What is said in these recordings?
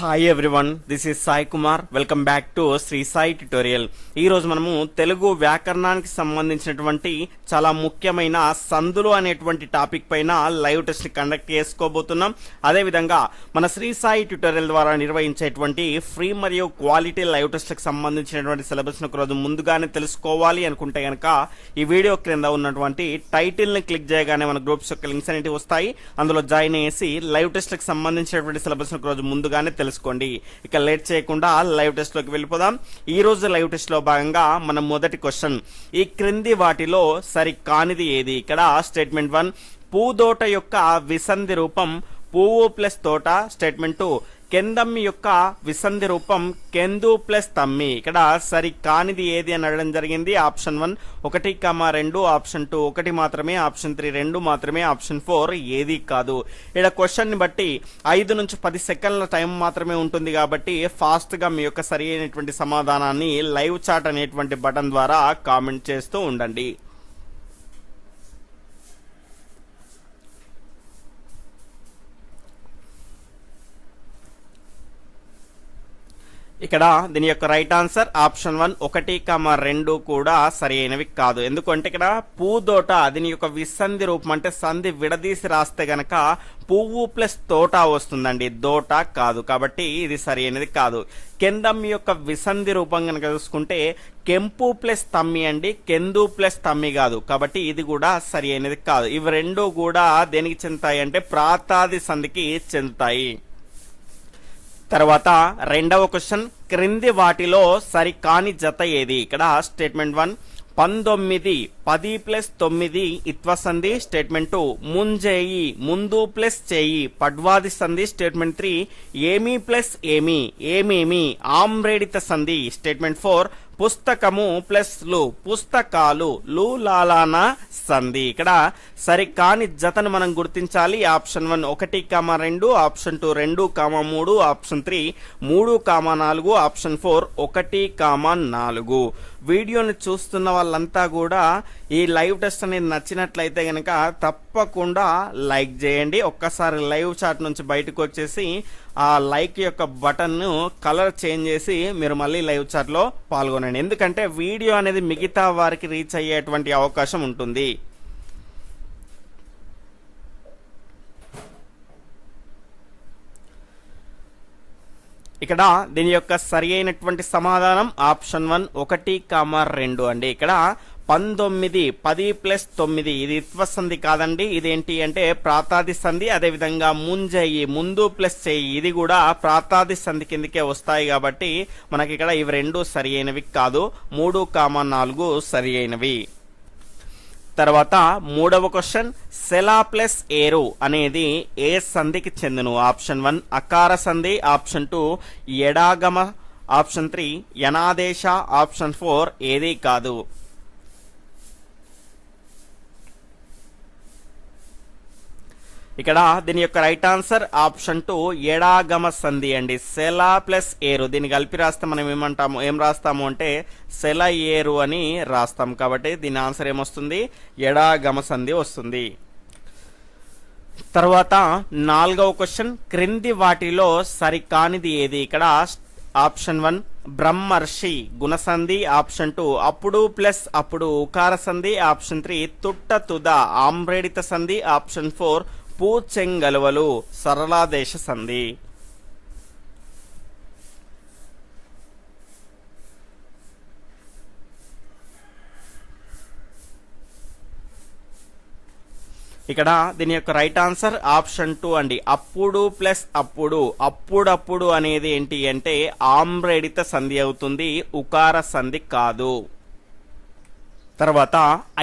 Hi everyone this is Sai Kumar welcome back to Sri Sai tutorial ఈరోజు మనము తెలుగు వ్యాకరణానికి సంబంధించినటువంటి చాలా ముఖ్యమైన సందులు అనేటువంటి టాపిక్ పైన లైవ్ టెస్ట్ కండక్ట్ చేసుకోబోతున్నాం. అదే విధంగా మన శ్రీ సాయి ట్యుటోరియల్ ద్వారా నిర్వహించేటువంటి ఫ్రీ మరియు క్వాలిటీ లైవ్ టెస్ట్లకు సంబంధించినటువంటి సిలబస్ ఒకరోజు రోజు ముందుగానే తెలుసుకోవాలి అనుకుంటే కనుక ఈ వీడియో క్రింద ఉన్నటువంటి టైటిల్ని క్లిక్ చేయగానే మన గ్రూప్స్ యొక్క లింక్స్ అనేవి వస్తాయి. అందులో జాయిన్ అయ్యేసి లైవ్ టెస్ట్లకు సంబంధించినటువంటి సిలబస్ను ఒకరోజు రోజు ముందుగానే తెలుసుకోండి. ఇక లేట్ చేయకుండా లైవ్ టెస్ట్లోకి వెళ్ళిపోదాం. ఈ రోజు లైవ్ టెస్ట్లో భాగంగా మన మొదటి క్వశ్చన్. ఈ క్రింది వాటిలో సరి కానిది ఏది? ఇక్కడ స్టేట్మెంట్ వన్ పూదోట యొక్క విసంధి రూపం పువ్వు ప్లస్ తోట స్టేట్మెంటు కెందమ్మి యొక్క విసంధి రూపం కెందు ప్లస్ తమ్మి. ఇక్కడ సరి కానిది ఏది అని అడగడం జరిగింది. ఆప్షన్ వన్ ఒకటి కమా రెండు ఆప్షన్ టూ ఒకటి మాత్రమే ఆప్షన్ త్రీ రెండు మాత్రమే ఆప్షన్ ఫోర్ ఏది కాదు. ఇక్కడ క్వశ్చన్ని బట్టి ఐదు నుంచి పది సెకండ్ల టైం మాత్రమే ఉంటుంది కాబట్టి ఫాస్ట్గా మీ యొక్క సరి అయినటువంటి సమాధానాన్ని లైవ్ చాట్ అనేటువంటి బటన్ ద్వారా కామెంట్ చేస్తూ ఉండండి. ఇక్కడ దీని యొక్క రైట్ ఆన్సర్ ఆప్షన్ వన్ ఒకటి కమ రెండు కూడా సరి అయినవి కాదు. ఎందుకంటే ఇక్కడ పూదోట దీని యొక్క విసంధి రూపం అంటే సంధి విడదీసి రాస్తే గనక పువ్వు ప్లస్ తోట వస్తుందండి. దోట కాదు. కాబట్టి ఇది సరి అయినది కాదు. కెందమ్మి యొక్క విసంధి రూపం కనుక చూసుకుంటే కెంపు ప్లస్ తమ్మి అండి. కెందు ప్లస్ తమ్మి కాదు. కాబట్టి ఇది కూడా సరి అయినది కాదు. ఇవి రెండు కూడా దేనికి చెందుతాయి అంటే ప్రాతాది సంధికి చెందుతాయి. తర్వాత రెండవ క్వశ్చన్ క్రింది వాటిలో సరికాని జత ఏది? ఇక్కడ స్టేట్మెంట్ వన్ పంతొమ్మిది పది ప్లస్ తొమ్మిది ఇత్వ సంధి స్టేట్మెంట్ టూ ముంజేయి ముందు ప్లస్ చేయి పడ్వాది సంధి స్టేట్మెంట్ త్రీ ఏమి ప్లస్ ఏమి ఏమేమి ఆమ్రేడిత సంధి స్టేట్మెంట్ ఫోర్ పుస్తకము ప్లస్లు పుస్తకాలు లు లాలాన సంధి. ఇక్కడ సరికాని జతను మనం గుర్తించాలి. ఆప్షన్ వన్ ఒకటి కామ రెండు ఆప్షన్ టూ రెండు కామ మూడు ఆప్షన్ త్రీ మూడు కామ నాలుగు ఆప్షన్ ఫోర్ ఒకటి కామ నాలుగు. వీడియోని చూస్తున్న వాళ్ళంతా కూడా ఈ లైవ్ టెస్ట్ అనేది నచ్చినట్లయితే కనుక తప్పకుండా లైక్ చేయండి. ఒక్కసారి లైవ్ చాట్ నుంచి బయటకు వచ్చేసి ఆ లైక్ యొక్క బటన్ను కలర్ చేంజ్ చేసి మీరు మళ్ళీ లైవ్ చాట్లో పాల్గొనండి. ఎందుకంటే వీడియో అనేది మిగతా వారికి రీచ్ అయ్యేటువంటి అవకాశం ఉంటుంది. ఇక్కడ దీని యొక్క సరి అయినటువంటి సమాధానం ఆప్షన్ వన్ ఒకటి కామ రెండు అండి. ఇక్కడ పంతొమ్మిది పది ప్లస్ తొమ్మిది ఇది సంధి కాదండి. ఇదేంటి అంటే ప్రాతాది సంధి అదేవిధంగా ముంజయి ముందు ప్లస్ చెయ్యి ఇది కూడా ప్రాతాది సంధి కిందకే వస్తాయి కాబట్టి మనకి ఇక్కడ ఇవి రెండు సరి అయినవి కాదు. మూడు కామ నాలుగు సరి అయినవి. తర్వాత మూడవ క్వశ్చన్ సెలా ప్లస్ ఏరు అనేది ఏ సంధికి చెందును ఆప్షన్ వన్ అకార సంధి. ఆప్షన్ టూ ఎడాగమ. ఆప్షన్ త్రీ యనాదేశ. ఆప్షన్ ఫోర్ ఏదీ కాదు. ఇక్కడ దీని యొక్క రైట్ ఆన్సర్ ఆప్షన్ టూ ఎడాగమ సంధి అండి. సెల ప్లస్ ఏరు. దీన్ని కలిపి రాస్తే మనం ఏమంటాము? ఏం రాస్తాము అంటే సెల ఏరు అని రాస్తాం కాబట్టి దీని ఆన్సర్ ఏమొస్తుంది? ఎడాగమ సంధి వస్తుంది. తర్వాత నాలుగవ క్వశ్చన్ క్రింది వాటిలో సరికానిది ఏది? ఇక్కడ ఆప్షన్ వన్ బ్రహ్మర్షి గుణసంధి ఆప్షన్ టూ అప్పుడు ప్లస్ అప్పుడు ఉకార సంధి ఆప్షన్ త్రీ తుట్ట తుద ఆమ్రేడిత సంధి ఆప్షన్ ఫోర్ పూచెంగలువలు సరళాదేశ సంధి. ఇక్కడ దీని యొక్క రైట్ ఆన్సర్ ఆప్షన్ టూ అండి. అప్పుడు ప్లస్ అప్పుడు అప్పుడప్పుడు అనేది ఏంటి అంటే ఆమ్రేడిత సంధి అవుతుంది ఉకార సంధి కాదు. తర్వాత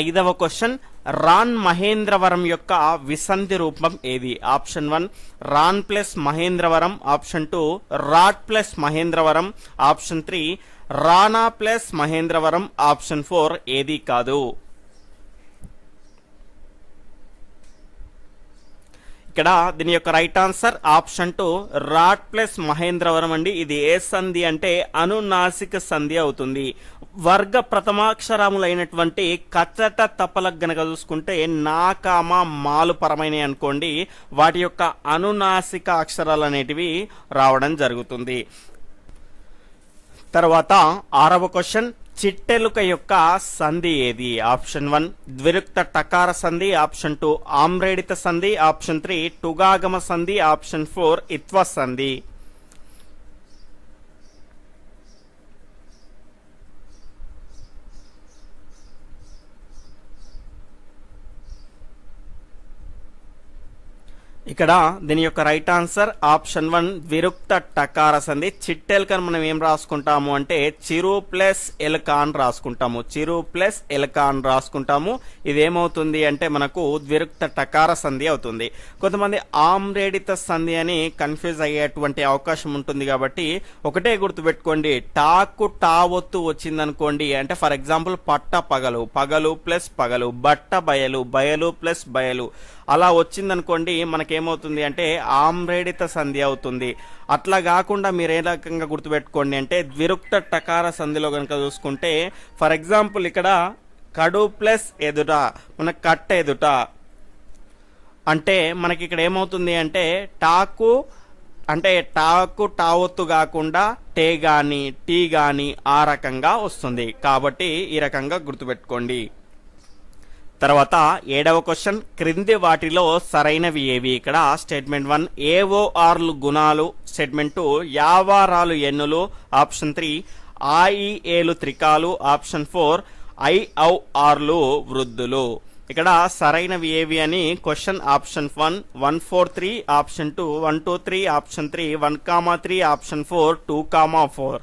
ఐదవ క్వశ్చన్ రాన్ మహేంద్రవరం యొక్క విసంధి రూపం ఏది? ఆప్షన్ వన్ రాన్ ప్లస్ మహేంద్రవరం. ఆప్షన్ టూ రాట్ ప్లస్ మహేంద్రవరం. ఆప్షన్ త్రీ రానా ప్లస్ మహేంద్రవరం. ఆప్షన్ ఫోర్ ఏది కాదు. ఇక్కడ దీని యొక్క రైట్ ఆన్సర్ ఆప్షన్ టూ రాట్ ప్లస్ మహేంద్రవరం అండి. ఇది ఏ సంధి అంటే అనునాసిక సంధి అవుతుంది. వర్గ ప్రథమాక్షరములైనటువంటి కచ్చట తపలకు గనక చూసుకుంటే నాకామ మాలు పరమైన అనుకోండి. వాటి యొక్క అనునాసిక అక్షరాలు అనేటివి రావడం జరుగుతుంది. తర్వాత ఆరవ క్వశ్చన్ చిట్టెలుక యొక్క సంధి ఏది? ఆప్షన్ వన్ ద్విరుక్త టకార సంధి. ఆప్షన్ టూ ఆమ్రేడిత సంధి. ఆప్షన్ త్రీ టుగాగమ సంధి. ఆప్షన్ ఫోర్ ఇత్వ సంధి. ఇక్కడ దీని యొక్క రైట్ ఆన్సర్ ఆప్షన్ వన్ విరుక్త టకార సంధి. చిట్టెల్కన్ మనం ఏం రాసుకుంటాము అంటే చిరు ప్లస్ ఎల్కాన్ రాసుకుంటాము. చిరు ప్లస్ ఎల్కాన్ రాసుకుంటాము. ఇదేమవుతుంది అంటే మనకు ద్విరుక్త టకార సంధి అవుతుంది. కొంతమంది ఆమ్రేడిత సంధి అని కన్ఫ్యూజ్ అయ్యేటువంటి అవకాశం ఉంటుంది కాబట్టి ఒకటే గుర్తుపెట్టుకోండి. టాకు టావొత్తు వచ్చిందనుకోండి అంటే ఫర్ ఎగ్జాంపుల్ పట్ట పగలు పగలు ప్లస్ పగలు బట్ట బయలు బయలు ప్లస్ బయలు. అలా వచ్చిందనుకోండి ఏమవుతుంది అంటే ఆమ్రేడిత సంధి అవుతుంది. అట్లా కాకుండా మీరు ఏ రకంగా గుర్తుపెట్టుకోండి అంటే ద్విరుక్త టకార సంధిలో కనుక చూసుకుంటే ఫర్ ఎగ్జాంపుల్ ఇక్కడ కడు ప్లస్ ఎదుట మన కట్ ఎదుట. అంటే మనకి ఇక్కడ ఏమవుతుంది అంటే టాకు అంటే టాకు టావొత్తు కాకుండా టే కానీ టీ కానీ ఆ రకంగా వస్తుంది. కాబట్టి ఈ రకంగా గుర్తుపెట్టుకోండి. తర్వాత ఏడవ క్వశ్చన్ క్రింది వాటిలో సరైనవి ఏవి? ఇక్కడ స్టేట్మెంట్ వన్ ఏఓఆర్లు గుణాలు స్టేట్మెంట్ టూ యావారాలు ఎన్నులు ఆప్షన్ త్రీ ఆఈఏలు త్రికాలు ఆప్షన్ ఫోర్ ఐఔఆర్లు వృద్ధులు. ఇక్కడ సరైనవి ఏవి అని question option one one four three option two one two three option three one comma three option four two comma four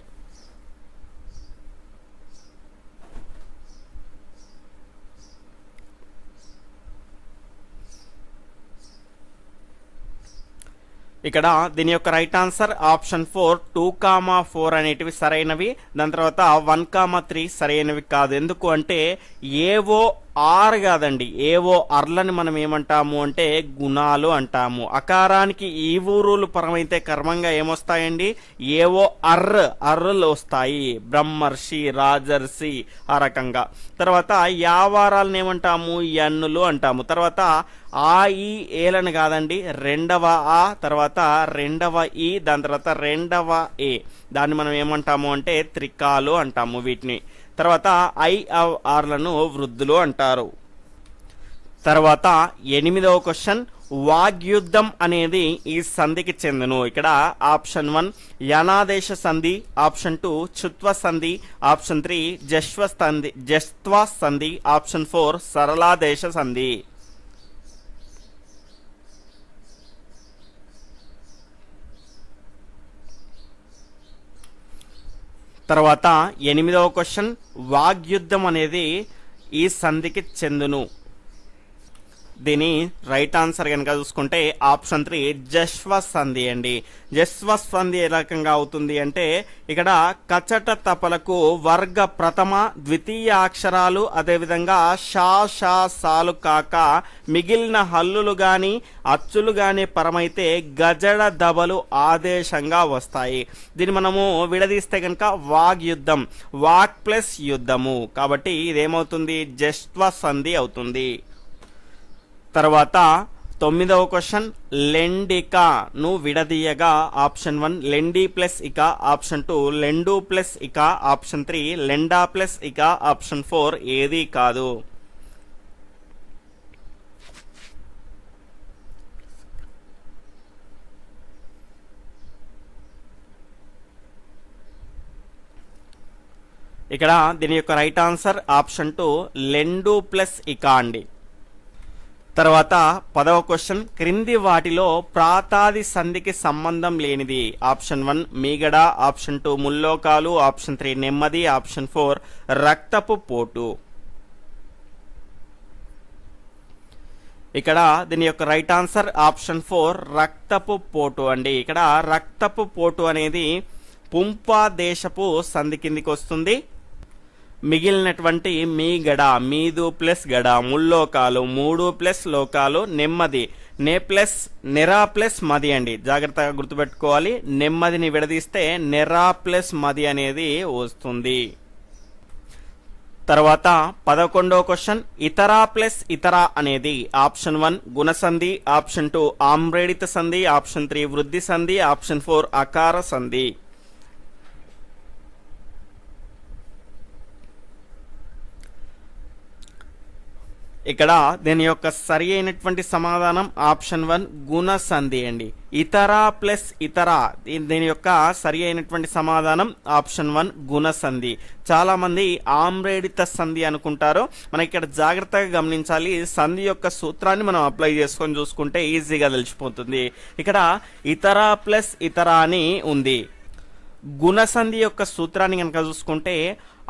ఇక్కడ దీని యొక్క right answer option four two comma four అనేటివి సరైనవి. దాని తర్వాత వన్ కామా త్రీ సరైనవి కాదు. ఎందుకు అంటే ఏవో ఆర్ కాదండి. ఏవో అర్లని మనం ఏమంటాము అంటే గుణాలు అంటాము. అకారానికి ఈ ఊరులు పరమైతే కర్మంగా ఏమొస్తాయండి? ఏవో అర్ర అర్రలు వస్తాయి. బ్రహ్మర్షి రాజర్షి ఆ రకంగా. తర్వాత యావారాలను ఏమంటాము? ఎన్నులు అంటాము. తర్వాత ఆ ఈ ఏలను కాదండి. రెండవ ఆ తర్వాత రెండవ ఈ దాని తర్వాత రెండవ ఏ. దాన్ని మనం ఏమంటాము అంటే త్రికాలు అంటాము వీటిని. తర్వాత ఐఆర్లను వృద్ధులు అంటారు. తర్వాత ఎనిమిదవ క్వశ్చన్ వాగ్యుద్ధం అనేది ఈ సంధికి చెందును. ఇక్కడ ఆప్షన్ వన్ యనాదేశ సంధి. ఆప్షన్ టూ చుత్వ సంధి. ఆప్షన్ త్రీ జస్వ సంధి జస్త్వ సంధి. ఆప్షన్ ఫోర్ సరళాదేశ సంధి. తర్వాత ఎనిమిదవ క్వశ్చన్ వాగ్యుద్ధం అనేది ఈ సంధికి చెందును. దీని రైట్ ఆన్సర్ కనుక చూసుకుంటే ఆప్షన్ త్రీ జస్వ సంధి అండి. జస్వ సంధి ఏ రకంగా అవుతుంది అంటే ఇక్కడ కచట తపలకు వర్గ ప్రథమ ద్వితీయ అక్షరాలు అదేవిధంగా షా షా సాలు కాక మిగిలిన హల్లులు గాని అచ్చులు గాని పరమైతే గజడ దబలు ఆదేశంగా వస్తాయి. దీన్ని మనము విడదీస్తే కనుక వాగ్ యుద్ధం వాక్ ప్లస్ యుద్ధము. కాబట్టి ఇదేమవుతుంది? జస్వసంధి అవుతుంది. తర్వాత తొమ్మిదవ క్వశ్చన్ లెండిక ను విడదీయగా ఆప్షన్ వన్ లెండి ప్లస్ ఇక ఆప్షన్ టూ లెండు ప్లస్ ఇక ఆప్షన్ త్రీ లెండా ప్లస్ ఇక ఆప్షన్ ఫోర్ ఏది కాదు. ఇక్కడ దీని యొక్క రైట్ ఆన్సర్ ఆప్షన్ టూ లెండు ప్లస్ ఇక అండి. తర్వాత పదవ క్వశ్చన్. క్రింది వాటిలో ప్రాతాది సంధికి సంబంధం లేనిది. ఆప్షన్ వన్ మీగడ. ఆప్షన్ టూ ముల్లోకాలు. ఆప్షన్ త్రీ నెమ్మది. ఆప్షన్ ఫోర్ రక్తపు పోటు. ఇక్కడ దీని యొక్క రైట్ ఆన్సర్ ఆప్షన్ ఫోర్ రక్తపు పోటు అండి. ఇక్కడ రక్తపు పోటు అనేది పుంపా దేశపు సంధి కిందికి వస్తుంది. మిగిలినటువంటి మీ గడ మీదు ప్లస్ గడ ముల్లోకాలు మూడు ప్లస్ లోకాలు నెమ్మది. నే ప్లస్ నెరా ప్లస్ మది అండి. జాగ్రత్తగా గుర్తుపెట్టుకోవాలి. నెమ్మదిని విడదీస్తే నెరా ప్లస్ మది అనేది వస్తుంది. తర్వాత పదకొండో క్వశ్చన్. ఇతరా ప్లస్ ఇతర అనేది ఆప్షన్ వన్ గుణసంధి ఆప్షన్ టూ ఆమ్రేడిత సంధి ఆప్షన్ త్రీ వృద్ధి సంధి ఆప్షన్ ఫోర్ అకార సంధి. ఇక్కడ దీని యొక్క సరి అయినటువంటి సమాధానం ఆప్షన్ వన్ గుణ సంధి అండి. ఇతర ప్లస్ ఇతర దీని యొక్క సరి అయినటువంటి సమాధానం ఆప్షన్ వన్ గుణ సంధి. చాలామంది ఆమ్రేడిత సంధి అనుకుంటారు. మనం ఇక్కడ జాగ్రత్తగా గమనించాలి. సంధి యొక్క సూత్రాన్ని మనం అప్లై చేసుకొని చూసుకుంటే ఈజీగా తెలిసిపోతుంది. ఇక్కడ ఇతర ప్లస్ ఇతర అని ఉంది. గుణసంధి యొక్క సూత్రాన్ని కనుక చూసుకుంటే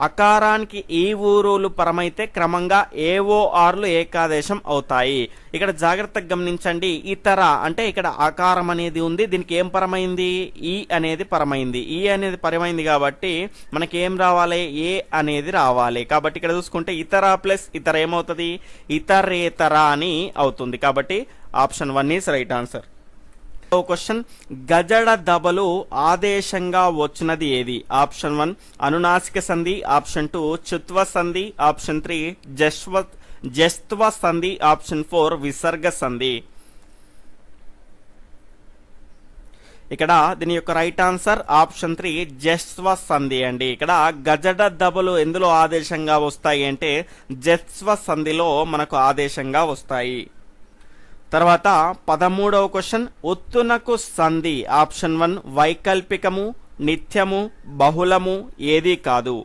అకారానికి ఈ ఊరులు పరమైతే క్రమంగా ఏఓఆర్లు ఏకాదేశం అవుతాయి. ఇక్కడ జాగ్రత్తగా గమనించండి. ఇతర అంటే ఇక్కడ ఆకారం అనేది ఉంది. దీనికి ఏం పరమైంది? ఈ అనేది పరమైంది. ఈ అనేది పరమైంది కాబట్టి మనకి ఏం రావాలి? ఏ అనేది రావాలి. కాబట్టి ఇక్కడ చూసుకుంటే ఇతర ప్లస్ ఇతర ఏమవుతుంది? ఇతరేతర అని అవుతుంది. కాబట్టి option one is right answer. Question. గజడ దబలు ఆదేశంగా వచ్చినది ఏది? ఆప్షన్ వన్ అనునాసిక సంధి. ఆప్షన్ టూ చుత్వ సంధి. ఆప్షన్ త్రీ జస్వ జస్త్వ సంధి. ఆప్షన్ ఫోర్ విసర్గ సంధి. ఇక్కడ దీని యొక్క రైట్ ఆన్సర్ ఆప్షన్ త్రీ జస్వ సంధి అండి. ఇక్కడ గజడ దబలు ఎందులో ఆదేశంగా వస్తాయి అంటే జస్వ సంధిలో మనకు ఆదేశంగా వస్తాయి. తర్వాత పదమూడవ క్వశ్చన్ ఒత్తునకు సంధి. ఆప్షన్ వన్ వైకల్పికము నిత్యము బహుళము ఏదీ కాదు.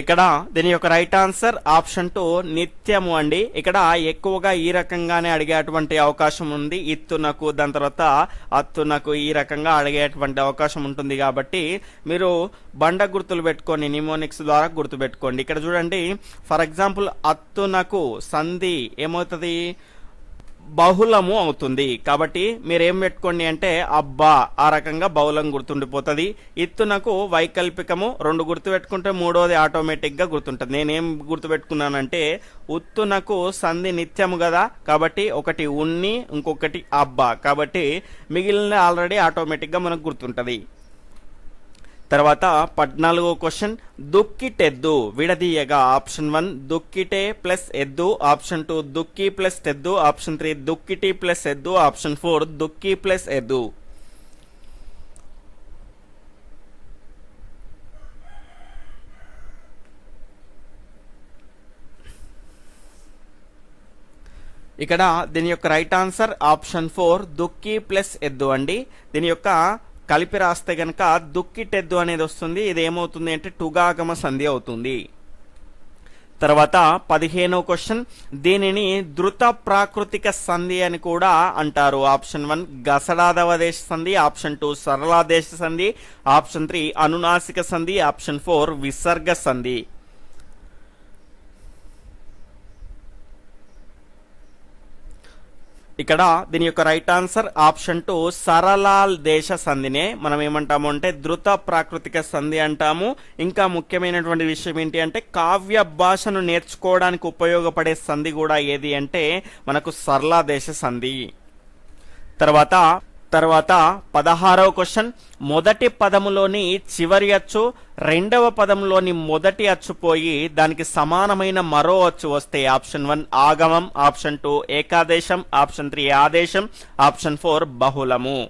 ఇక్కడ దీని యొక్క రైట్ ఆన్సర్ ఆప్షన్ టూ నిత్యము అండి. ఇక్కడ ఎక్కువగా ఈ రకంగానే అడిగేటువంటి అవకాశం ఉంది. ఇత్తునకు దాని తర్వాత అత్తునకు ఈ రకంగా అడిగేటువంటి అవకాశం ఉంటుంది కాబట్టి మీరు బండ గుర్తులు పెట్టుకొని నిమోనిక్స్ ద్వారా గుర్తు పెట్టుకోండి ఇక్కడ చూడండి ఫర్ ఎగ్జాంపుల్ అత్తునకు సంధి ఏమవుతుంది? బహుళము అవుతుంది. కాబట్టి మీరేం పెట్టుకోండి అంటే అబ్బా ఆ రకంగా బహుళం గుర్తుండిపోతుంది. ఇత్తునకు వైకల్పికము రెండు గుర్తు పెట్టుకుంటే మూడోది ఆటోమేటిక్గా గుర్తుంటుంది. నేనేం గుర్తు పెట్టుకున్నానంటే ఉత్తునకు సంధి నిత్యము కదా కాబట్టి ఒకటి ఉన్ని ఇంకొకటి అబ్బా. కాబట్టి మిగిలిన ఆల్రెడీ ఆటోమేటిక్గా మనకు గుర్తుంటుంది. తర్వాత పద్నాలుగో క్వశ్చన్ దుక్కిటెద్దు. విడదీయగా ఆప్షన్ వన్ దుక్కిటే ప్లస్ ఎద్దు. ఆప్షన్ టూ దుక్కి ప్లస్ తెద్దు ఆప్షన్ త్రీ దుక్కిటి ప్లస్ ఎద్దు. ఆప్షన్ ఫోర్ దుక్కి ప్లస్ ఎద్దు. ఇక్కడ దీని యొక్క రైట్ ఆన్సర్ ఆప్షన్ ఫోర్ దుక్కి ప్లస్ ఎద్దు అండి. దీని యొక్క కలిపి రాస్తే గనక దుక్కిటెద్దు అనేది వస్తుంది. ఇది ఏమవుతుంది అంటే టుగాగమ సంధి అవుతుంది. తర్వాత పదిహేనో క్వశ్చన్. దీనిని ద్రుత ప్రాకృతిక సంధి అని కూడా అంటారు. ఆప్షన్ వన్ గసడాదవదేశ సంధి ఆప్షన్ టూ సరళాదేశ సంధి ఆప్షన్ త్రీ అనునాసిక సంధి ఆప్షన్ ఫోర్ విసర్గ సంధి. ఇక్కడ దీని యొక్క రైట్ ఆన్సర్ ఆప్షన్ టు సరళాల్ దేశ సంధినే మనం ఏమంటాము అంటే ద్రుత ప్రాకృతిక సంధి అంటాము. ఇంకా ముఖ్యమైనటువంటి విషయం ఏంటి అంటే కావ్య భాషను నేర్చుకోవడానికి ఉపయోగపడే సంధి కూడా ఏది అంటే మనకు సరళ దేశ సంధి. తర్వాత తర్వాత పదహారవ క్వశ్చన్. మొదటి పదములోని చివరి అచ్చు రెండవ పదంలోని మొదటి అచ్చు పోయి దానికి సమానమైన మరో అచ్చు వస్తే ఆప్షన్ వన్ ఆగమం ఆప్షన్ టూ ఏకాదేశం ఆప్షన్ త్రీ ఆదేశం ఆప్షన్ ఫోర్ బహుళము.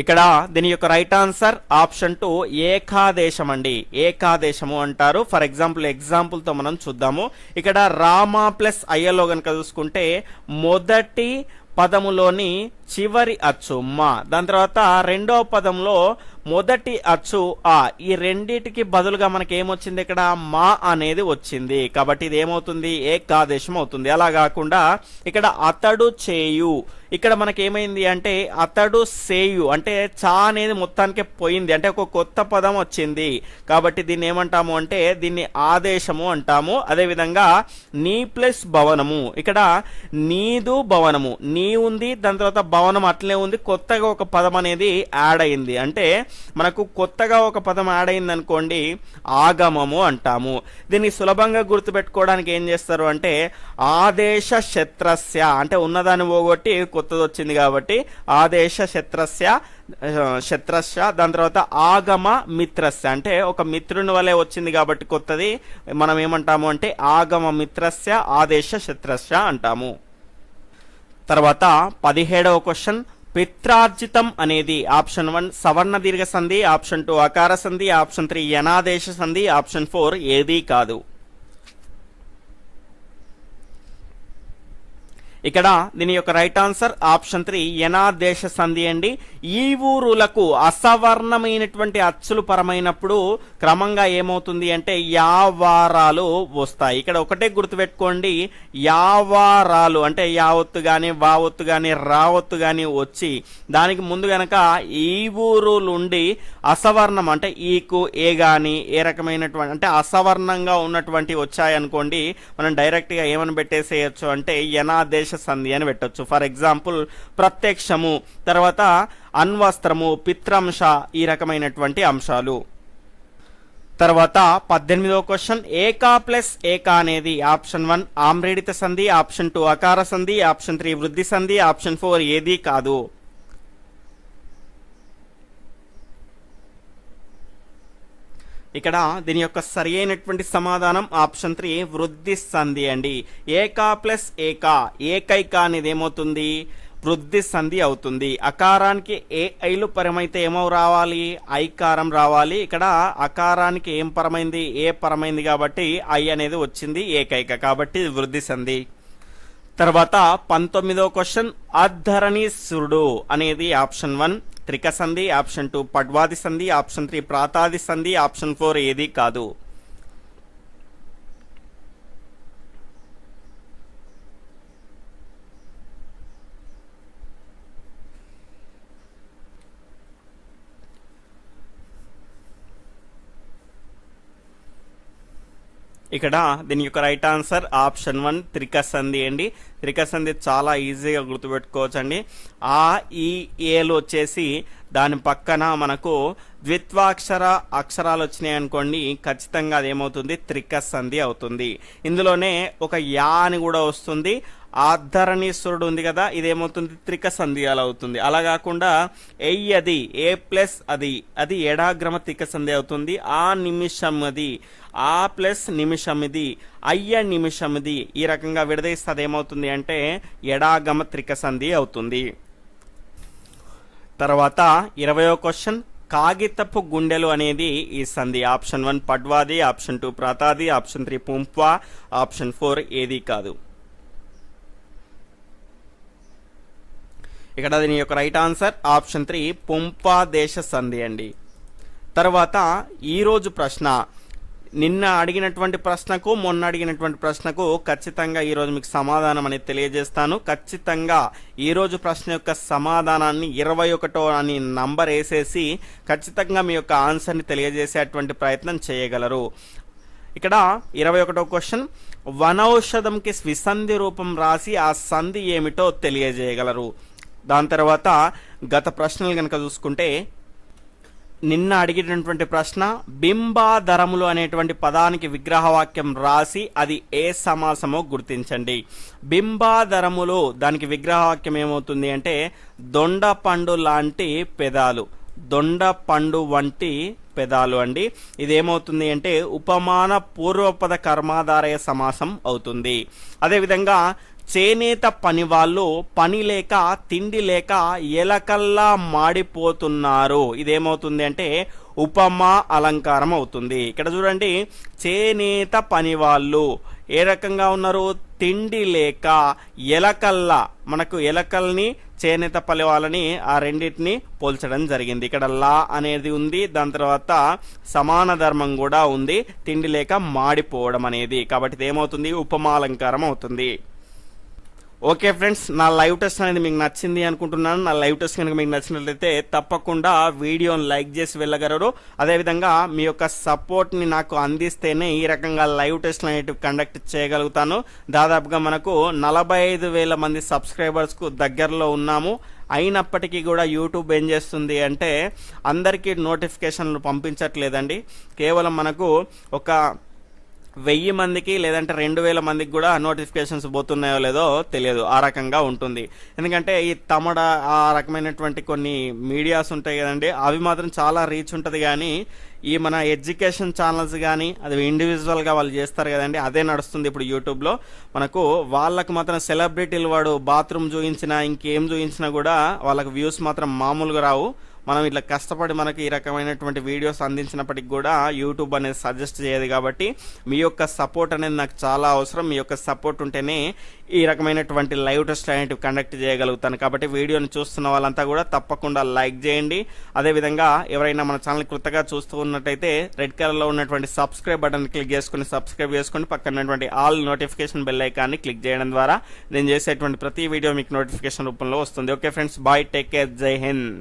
ఇక్కడ దీని యొక్క రైట్ ఆన్సర్ ఆప్షన్ టూ ఏకాదేశం అండి ఏకాదేశము అంటారు. ఫర్ ఎగ్జాంపుల్ ఎగ్జాంపుల్తో మనం చూద్దాము. ఇక్కడ రామ ప్లస్ అయ్యలో కనుక చూసుకుంటే మొదటి పదములోని చివరి అచ్చు మా. దాని తర్వాత రెండవ పదంలో మొదటి అచ్చు ఆ. ఈ రెండిటికి బదులుగా మనకి ఏమొచ్చింది ఇక్కడ? మా అనేది వచ్చింది. కాబట్టి ఇది ఏమవుతుంది ఏకాదేశం అవుతుంది. అలా కాకుండా ఇక్కడ అతడు చేయు. ఇక్కడ మనకి ఏమైంది అంటే అతడు సేయు. అంటే చా అనేది మొత్తానికి పోయింది. అంటే ఒక కొత్త పదం వచ్చింది. కాబట్టి దీన్ని ఏమంటాము అంటే దీన్ని ఆదేశము అంటాము. అదేవిధంగా నీ ప్లస్ భవనము. ఇక్కడ నీదు భవనము. నీ ఉంది దాని తర్వాత భవ అట్లే అట్లనే ఉంది. కొత్తగా ఒక పదం అనేది యాడ్ అయింది. అంటే మనకు కొత్తగా ఒక పదం యాడ్ అయింది అనుకోండి ఆగమము అంటాము. దీన్ని సులభంగా గుర్తుపెట్టుకోవడానికి ఏం చేస్తారు అంటే ఆదేశ శత్రస్య అంటే ఉన్నదాన్ని పోగొట్టి కొత్తది వచ్చింది కాబట్టి ఆదేశ శత్రస్య శత్రస్య దాని తర్వాత ఆగమ మిత్రస్య. అంటే ఒక మిత్రుని వలె వచ్చింది కాబట్టి కొత్తది. మనం ఏమంటాము అంటే ఆగమ మిత్రస్య ఆదేశ శత్రస్య అంటాము. తర్వాత పదిహేడవ క్వశ్చన్ పిత్రార్జితం అనేది ఆప్షన్ వన్ సవర్ణ దీర్ఘ సంధి ఆప్షన్ టూ అకార సంధి ఆప్షన్ త్రీ యనాదేశ సంధి ఆప్షన్ ఫోర్ ఏదీ కాదు. ఇక్కడ దీని యొక్క రైట్ ఆన్సర్ ఆప్షన్ త్రీ యనాదేశ సంధి అండి. ఈ ఊరులకు అసవర్ణమైనటువంటి అచ్చులు పరమైనప్పుడు క్రమంగా ఏమవుతుంది అంటే యావారాలు వస్తాయి. ఇక్కడ ఒకటే గుర్తుపెట్టుకోండి యావారాలు అంటే యావత్తు కానీ వావత్తు కానీ రావత్తు కానీ వచ్చి దానికి ముందు గనక ఈ ఊరులుండి అసవర్ణం అంటే ఈకు ఏ గాని ఏ రకమైనటువంటి అంటే అసవర్ణంగా ఉన్నటువంటి వచ్చాయనుకోండి మనం డైరెక్ట్గా ఏమని పెట్టేసేయచ్చు అంటే విశేష సంధి అని పెట్టొచ్చు. ఫర్ ఎగ్జాంపుల్ ప్రత్యక్షము తర్వాత అన్వస్త్రము పిత్రంశ ఈ రకమైనటువంటి అంశాలు. తర్వాత పద్దెనిమిదవ క్వశ్చన్ ఏకా ప్లస్ ఏకా అనేది ఆప్షన్ వన్ ఆమ్రేడిత సంధి ఆప్షన్ టూ అకార సంధి ఆప్షన్ త్రీ వృద్ధి సంధి ఆప్షన్ ఫోర్ ఏది కాదు. ఇక్కడ దీని యొక్క సరి అయినటువంటి సమాధానం ఆప్షన్ త్రీ వృద్ధి సంధి అండి. ఏకా ప్లస్ ఏకా ఏకైక అనేది ఏమవుతుంది? వృద్ధి సంధి అవుతుంది. అకారానికి ఏ ఐలు పరమైతే ఏమో రావాలి? ఐకారం రావాలి. ఇక్కడ అకారానికి ఏం పరమైంది? ఏ పరమైంది కాబట్టి ఐ అనేది వచ్చింది ఏకైక కాబట్టి వృద్ధి సంధి. తర్వాత పంతొమ్మిదో క్వశ్చన్ అధరణీశ్వరుడు అనేది ఆప్షన్ వన్. త్రిక సంధి ఆప్షన్ టూ పడ్వాది సంధి ఆప్షన్ త్రీ ప్రాతాది సంధి ఆప్షన్ ఫోర్ ఏది కాదు. ఇక్కడ దీని యొక్క రైట్ ఆన్సర్ ఆప్షన్ వన్ త్రికసంధి అండి. త్రికసంధి చాలా ఈజీగా గుర్తుపెట్టుకోవచ్చు అండి ఆ ఈ ఏలు వచ్చేసి దాని పక్కన మనకు ద్విత్వాక్షర అక్షరాలు వచ్చినాయి అనుకోండి ఖచ్చితంగా అది ఏమవుతుంది త్రిక సంధి అవుతుంది. ఇందులోనే ఒక యా అని కూడా వస్తుంది. ఆధరణీశ్వరుడు ఉంది కదా ఇదేమవుతుంది? త్రిక సంధి అలా అవుతుంది అలా కాకుండా ఎయ్ అది ఏ ప్లస్ అది అది ఎడాగ్రమ త్రిక సంధి అవుతుంది. ఆ నిమిషం అది ఆ ప్లస్ నిమిషం ఇది అయ్య నిమిషం ఇది ఈ రకంగా విడదీస్తే అది ఏమవుతుంది అంటే ఎడాగమ త్రిక సంధి అవుతుంది. తర్వాత ఇరవయో క్వశ్చన్ కాగితపు గుండెలు అనేది ఈ సంధి. ఆప్షన్ వన్ పడ్వాది ఆప్షన్ టూ ప్రాతాది ఆప్షన్ త్రీ పుంప్వా ఆప్షన్ ఫోర్ ఏది కాదు. ఇక్కడ దీని యొక్క రైట్ ఆన్సర్ ఆప్షన్ త్రీ పొంపా దేశ సంధి అండి. తర్వాత ఈరోజు ప్రశ్న. నిన్న అడిగినటువంటి ప్రశ్నకు మొన్న అడిగినటువంటి ప్రశ్నకు ఖచ్చితంగా ఈరోజు మీకు సమాధానం అనేది తెలియజేస్తాను. ఖచ్చితంగా ఈరోజు ప్రశ్న యొక్క సమాధానాన్ని ఇరవై ఒకటో అని నంబర్ వేసేసి ఖచ్చితంగా మీ యొక్క ఆన్సర్ని తెలియజేసేటువంటి ప్రయత్నం చేయగలరు. ఇక్కడ ఇరవై ఒకటో క్వశ్చన్ వనౌషధంకి విసంధి రూపం రాసి ఆ సంధి ఏమిటో తెలియజేయగలరు. దాని తర్వాత గత ప్రశ్నలు కనుక చూసుకుంటే నిన్న అడిగినటువంటి ప్రశ్న బింబాధరములు అనేటువంటి పదానికి విగ్రహవాక్యం రాసి అది ఏ సమాసమో గుర్తించండి. బింబాధరములు దానికి విగ్రహవాక్యం ఏమవుతుంది అంటే దొండ పండు లాంటి పెదాలు. దొండ పండు వంటి పెదాలు అండి. ఇదేమవుతుంది అంటే ఉపమాన పూర్వపద కర్మాధారయ సమాసం అవుతుంది. అదేవిధంగా చేనేత పని వాళ్ళు పని లేక తిండి లేక ఎలకల్లా మాడిపోతున్నారు. ఇదేమవుతుంది అంటే ఉపమా అలంకారం అవుతుంది. ఇక్కడ చూడండి చేనేత పని వాళ్ళు ఏ రకంగా ఉన్నారు? తిండి లేక ఎలకల్లా. మనకు ఎలకల్ని చేనేత పని వాళ్ళని ఆ రెండింటిని పోల్చడం జరిగింది. ఇక్కడ లా అనేది ఉంది దాని తర్వాత సమాన ధర్మం కూడా ఉంది. తిండి లేక మాడిపోవడం అనేది. కాబట్టి ఇదేమవుతుంది? ఉపమా ఉపమాలంకారం అవుతుంది. ఓకే ఫ్రెండ్స్ నా లైవ్ టెస్ట్ అనేది మీకు నచ్చింది అనుకుంటున్నాను. నా లైవ్ టెస్ట్ కనుక మీకు నచ్చినట్లయితే తప్పకుండా వీడియోని లైక్ చేసి వెళ్ళగలరు. అదేవిధంగా మీ యొక్క సపోర్ట్ని నాకు అందిస్తేనే ఈ రకంగా లైవ్ టెస్ట్లు అనేటివి కండక్ట్ చేయగలుగుతాను. దాదాపుగా మనకు నలభై ఐదు వేల మంది సబ్స్క్రైబర్స్కు దగ్గరలో ఉన్నాము. అయినప్పటికీ కూడా యూట్యూబ్ ఏం చేస్తుంది అంటే అందరికీ నోటిఫికేషన్లు పంపించట్లేదండి. కేవలం మనకు ఒక వెయ్యి మందికి లేదంటే రెండు వేల మందికి కూడా నోటిఫికేషన్స్ పోతున్నాయో లేదో తెలియదు. ఆ రకంగా ఉంటుంది. ఎందుకంటే ఈ తమడ ఆ రకమైనటువంటి కొన్ని మీడియాస్ ఉంటాయి కదండి అవి మాత్రం చాలా రీచ్ ఉంటుంది కానీ ఈ మన ఎడ్యుకేషన్ ఛానల్స్ కానీ అది ఇండివిజువల్గా వాళ్ళు చేస్తారు కదండి అదే నడుస్తుంది ఇప్పుడు యూట్యూబ్లో మనకు వాళ్ళకు మాత్రం సెలబ్రిటీలు వాడు బాత్రూమ్ చూపించినా ఇంకేం చూపించినా కూడా వాళ్ళకి వ్యూస్ మాత్రం మామూలుగా రావు. మనం ఇట్లా కష్టపడి మనకి ఈ రకమైనటువంటి వీడియోస్ అందించినప్పటికి కూడా యూట్యూబ్ అనేది సజెస్ట్ చేయదు కాబట్టి మీ యొక్క సపోర్ట్ అనేది నాకు చాలా అవసరం. మీ యొక్క సపోర్ట్ ఉంటేనే ఈ రకమైనటువంటి లైవ్ టెస్ట్ అనేటివి కండక్ట్ చేయగలుగుతాను. కాబట్టి వీడియోని చూస్తున్న వాళ్ళంతా కూడా తప్పకుండా లైక్ చేయండి. అదేవిధంగా ఎవరైనా మన ఛానల్ కృతగా చూస్తూ ఉన్నట్టయితే రెడ్ కలర్లో ఉన్నటువంటి సబ్స్క్రైబ్ బటన్ క్లిక్ చేసుకుని సబ్స్క్రైబ్ చేసుకుని పక్కనటువంటి ఆల్ నోటిఫికేషన్ బెల్ ఐకాన్ని క్లిక్ చేయడం ద్వారా నేను చేసేటువంటి ప్రతి వీడియో మీకు నోటిఫికేషన్ రూపంలో వస్తుంది. Okay friends bye take care జై హింద్.